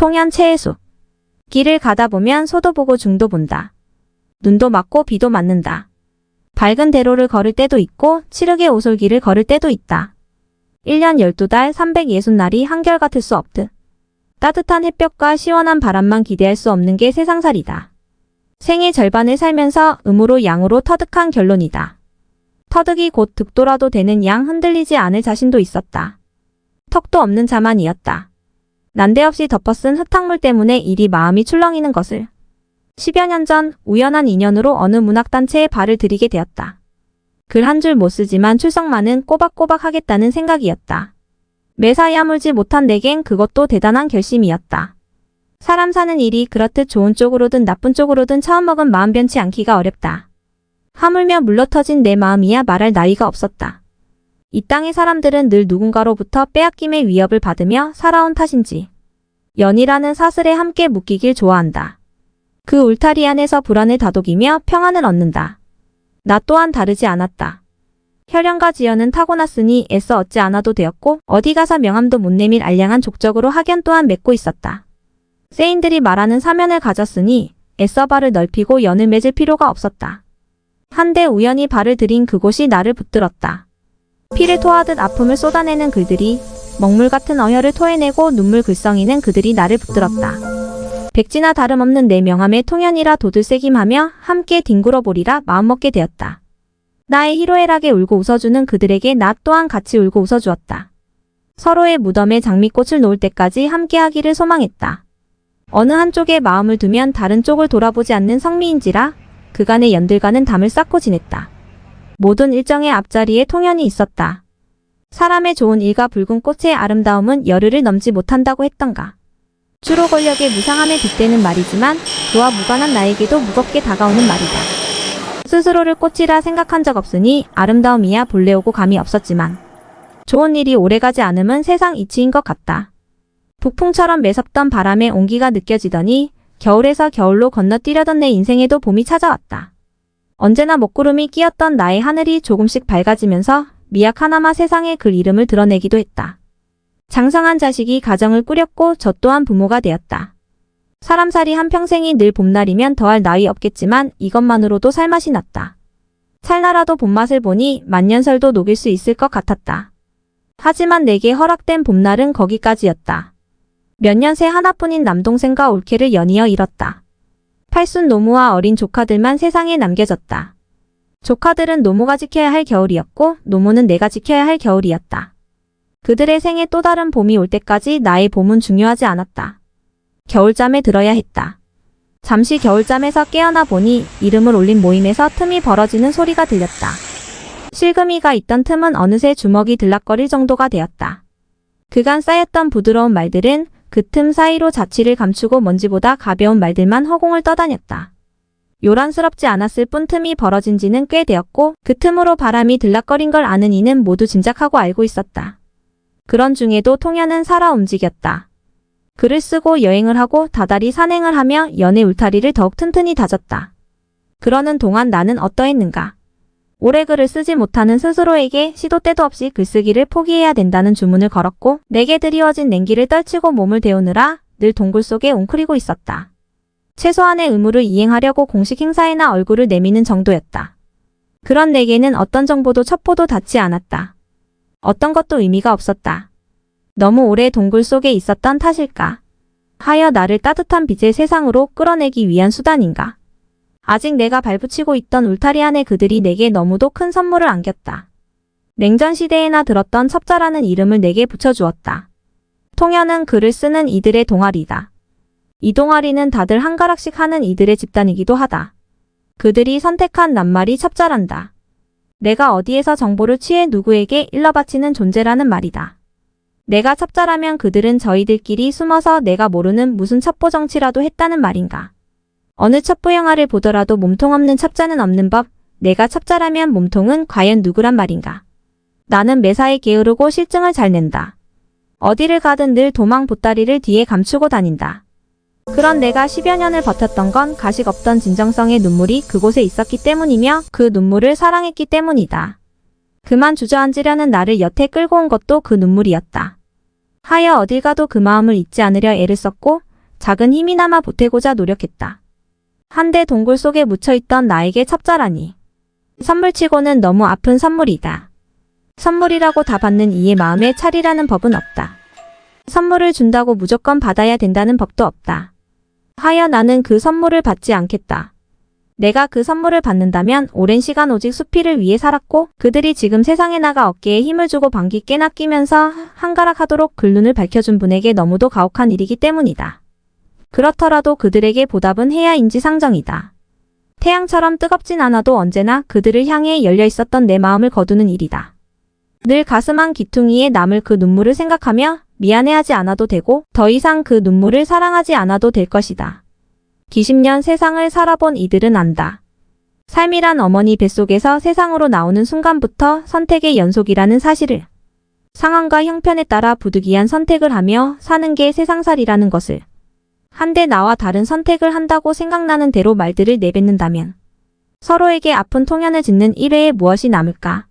통연 최애수. 길을 가다 보면 소도 보고 중도 본다. 눈도 맞고 비도 맞는다. 밝은 대로를 걸을 때도 있고 칠흑의 오솔길을 걸을 때도 있다. 1년 12달 360날이 한결같을 수 없듯. 따뜻한 햇볕과 시원한 바람만 기대할 수 없는 게 세상살이다. 생의 절반을 살면서 음으로 양으로 터득한 결론이다. 터득이 곧 득도라도 되는 양 흔들리지 않을 자신도 있었다. 턱도 없는 자만이었다. 난데없이 덮어쓴 흙탕물 때문에 일이 마음이 출렁이는 것을 10여 년 전 우연한 인연으로 어느 문학단체에 발을 들이게 되었다. 글 한 줄 못 쓰지만 출석만은 꼬박꼬박 하겠다는 생각이었다. 매사 야물지 못한 내겐 그것도 대단한 결심이었다. 사람 사는 일이 그렇듯 좋은 쪽으로든 나쁜 쪽으로든 처음 먹은 마음 변치 않기가 어렵다. 하물며 물러터진 내 마음이야 말할 나위가 없었다. 이 땅의 사람들은 늘 누군가로부터 빼앗김의 위협을 받으며 살아온 탓인지 연이라는 사슬에 함께 묶이길 좋아한다. 그 울타리 안에서 불안을 다독이며 평안을 얻는다. 나 또한 다르지 않았다. 혈연과 지연은 타고났으니 애써 얻지 않아도 되었고 어디 가서 명함도 못 내밀 알량한 족적으로 학연 또한 맺고 있었다. 세인들이 말하는 사면을 가졌으니 애써 발을 넓히고 연을 맺을 필요가 없었다. 한데 우연히 발을 들인 그곳이 나를 붙들었다. 피를 토하듯 아픔을 쏟아내는 글들이 먹물 같은 어혈을 토해내고 눈물 글썽이는 그들이 나를 붙들었다. 백지나 다름없는 내 명함에 통연이라 도들새김하며 함께 뒹굴어 보리라 마음먹게 되었다. 나의 희로애락에 울고 웃어주는 그들에게 나 또한 같이 울고 웃어주었다. 서로의 무덤에 장미꽃을 놓을 때까지 함께하기를 소망했다. 어느 한쪽에 마음을 두면 다른 쪽을 돌아보지 않는 성미인지라 그간의 연들과는 담을 쌓고 지냈다. 모든 일정의 앞자리에 통연이 있었다. 사람의 좋은 일과 붉은 꽃의 아름다움은 열흘을 넘지 못한다고 했던가. 주로 권력의 무상함에 빗대는 말이지만 그와 무관한 나에게도 무겁게 다가오는 말이다. 스스로를 꽃이라 생각한 적 없으니 아름다움이야 본래 오고 감이 없었지만 좋은 일이 오래가지 않음은 세상 이치인 것 같다. 북풍처럼 매섭던 바람의 온기가 느껴지더니 겨울에서 겨울로 건너뛰려던 내 인생에도 봄이 찾아왔다. 언제나 먹구름이 끼었던 나의 하늘이 조금씩 밝아지면서 미약 하나마 세상의 글 이름을 드러내기도 했다. 장성한 자식이 가정을 꾸렸고 저 또한 부모가 되었다. 사람살이 한평생이 늘 봄날이면 더할 나위 없겠지만 이것만으로도 살맛이 났다. 찰나라도 봄맛을 보니 만년설도 녹일 수 있을 것 같았다. 하지만 내게 허락된 봄날은 거기까지였다. 몇 년 새 하나뿐인 남동생과 올케를 연이어 잃었다. 팔순 노모와 어린 조카들만 세상에 남겨졌다. 조카들은 노모가 지켜야 할 겨울이었고 노모는 내가 지켜야 할 겨울이었다. 그들의 생에 또 다른 봄이 올 때까지 나의 봄은 중요하지 않았다. 겨울잠에 들어야 했다. 잠시 겨울잠에서 깨어나 보니 이름을 올린 모임에서 틈이 벌어지는 소리가 들렸다. 실금이가 있던 틈은 어느새 주먹이 들락거릴 정도가 되었다. 그간 쌓였던 부드러운 말들은 그 틈 사이로 자취를 감추고 먼지보다 가벼운 말들만 허공을 떠다녔다. 요란스럽지 않았을 뿐 틈이 벌어진 지는 꽤 되었고 그 틈으로 바람이 들락거린 걸 아는 이는 모두 짐작하고 알고 있었다. 그런 중에도 통연은 살아 움직였다. 글을 쓰고 여행을 하고 다달이 산행을 하며 연애 울타리를 더욱 튼튼히 다졌다. 그러는 동안 나는 어떠했는가? 오래 글을 쓰지 못하는 스스로에게 시도 때도 없이 글쓰기를 포기해야 된다는 주문을 걸었고 내게 드리워진 냉기를 떨치고 몸을 데우느라 늘 동굴 속에 웅크리고 있었다. 최소한의 의무를 이행하려고 공식 행사에나 얼굴을 내미는 정도였다. 그런 내게는 어떤 정보도 첩보도 닿지 않았다. 어떤 것도 의미가 없었다. 너무 오래 동굴 속에 있었던 탓일까? 하여 나를 따뜻한 빛의 세상으로 끌어내기 위한 수단인가? 아직 내가 발붙이고 있던 울타리 안에 그들이 내게 너무도 큰 선물을 안겼다. 냉전 시대에나 들었던 첩자라는 이름을 내게 붙여주었다. 통연은 글을 쓰는 이들의 동아리다. 이 동아리는 다들 한 가락씩 하는 이들의 집단이기도 하다. 그들이 선택한 낱말이 첩자란다. 내가 어디에서 정보를 취해 누구에게 일러 바치는 존재라는 말이다. 내가 첩자라면 그들은 저희들끼리 숨어서 내가 모르는 무슨 첩보 정치라도 했다는 말인가. 어느 첩보 영화를 보더라도 몸통 없는 첩자는 없는 법, 내가 첩자라면 몸통은 과연 누구란 말인가. 나는 매사에 게으르고 실증을 잘 낸다. 어디를 가든 늘 도망 보따리를 뒤에 감추고 다닌다. 그런 내가 10여 년을 버텼던 건 가식 없던 진정성의 눈물이 그곳에 있었기 때문이며 그 눈물을 사랑했기 때문이다. 그만 주저앉으려는 나를 여태 끌고 온 것도 그 눈물이었다. 하여 어딜 가도 그 마음을 잊지 않으려 애를 썼고 작은 힘이나마 보태고자 노력했다. 한데 동굴 속에 묻혀있던 나에게 첩자라니. 선물치고는 너무 아픈 선물이다. 선물이라고 다 받는 이의 마음에 차리라는 법은 없다. 선물을 준다고 무조건 받아야 된다는 법도 없다. 하여 나는 그 선물을 받지 않겠다. 내가 그 선물을 받는다면 오랜 시간 오직 수피를 위해 살았고 그들이 지금 세상에 나가 어깨에 힘을 주고 방귀 깨나 끼면서 한가락 하도록 글눈을 밝혀준 분에게 너무도 가혹한 일이기 때문이다. 그렇더라도 그들에게 보답은 해야 인지상정이다. 태양처럼 뜨겁진 않아도 언제나 그들을 향해 열려 있었던 내 마음을 거두는 일이다. 늘 가슴 한 기퉁이에 남을 그 눈물을 생각하며 미안해하지 않아도 되고 더 이상 그 눈물을 사랑하지 않아도 될 것이다. 기십 년 세상을 살아본 이들은 안다. 삶이란 어머니 뱃속에서 세상으로 나오는 순간부터 선택의 연속이라는 사실을. 상황과 형편에 따라 부득이한 선택을 하며 사는 게 세상살이라는 것을. 한데 나와 다른 선택을 한다고 생각나는 대로 말들을 내뱉는다면 서로에게 아픈 통연을 짓는 1회에 무엇이 남을까?